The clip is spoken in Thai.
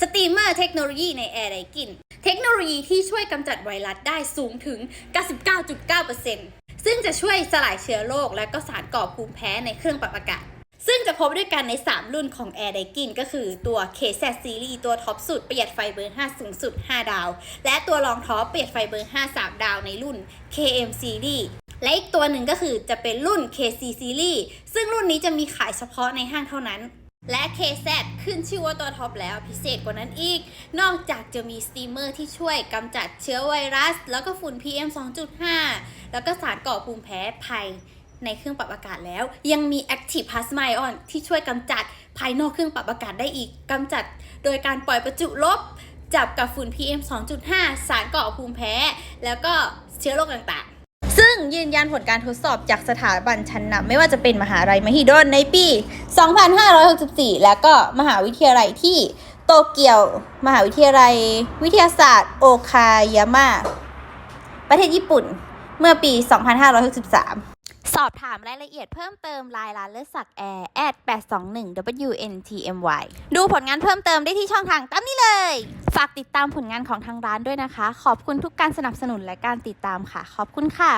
สตรีมเมอร์เทคโนโลยีในแอร์ไดกิน เทคโนโลยีที่ช่วยกำจัดไวรัสได้สูงถึง 99.9%ซึ่งจะช่วยสลายเชื้อโรคและก็สารก่อภูมิแพ้ในเครื่องปรับอากาศ ซึ่งจะพบด้วยกันใน 3 รุ่นของ Air d a i k i n ก็คือตัว KZ Series ตัวท็อปสุดประหยัดไฟเบอร์ 5 สูงสุด 5 ดาว และตัวรองท็อปประหยัดไฟเบอร์ 5 3 ดาวในรุ่น KM Series และอีกตัวหนึ่งก็คือจะเป็นรุ่น KC Series ซึ่งรุ่นนี้จะมีขายเฉพาะในห้างเท่านั้น และ KZ ขึ้นชื่อว่าตัวท็อปแล้วพิเศษกว่านั้นอีก นอกจากจะมีสตีมเมอร์ที่ช่วยกำจัดเชื้อไวรัส แล้วก็ฝุ่น PM 2.5 แล้วก็สารก่อภูมิแพ้ภายในเครื่องปรับอากาศแล้ว ยังมี Active Plasma Ion ที่ช่วยกำจัดภายนอกเครื่องปรับอากาศได้อีกกำจัดโดยการปล่อยประจุลบ จับกับฝุ่น PM 2.5 สารก่อภูมิแพ้ แล้วก็เชื้อโรคต่างๆ ซึ่งยืนยันผลการทดสอบจากสถาบันชั้นนำไม่ว่าจะเป็นมหาลัยมหิดลในปี 2564 แล้วก็มหาวิทยาลัยที่โตเกียว มหาวิทยาลัย วิทยาศาสตร์ โอคายาม่าประเทศญี่ปุ่นเมื่อปี 2563 สอบถามรายละเอียดเพิ่มเติมไลายร้านเลือสักแอร์แอด821 WNTMY ดูผลงานเพิ่มเติมได้ที่ช่องทางตามนี้เลย ฝากติดตามผลงานของทางร้านด้วยนะคะ ขอบคุณทุกการสนับสนุนและการติดตามค่ะ ขอบคุณค่ะ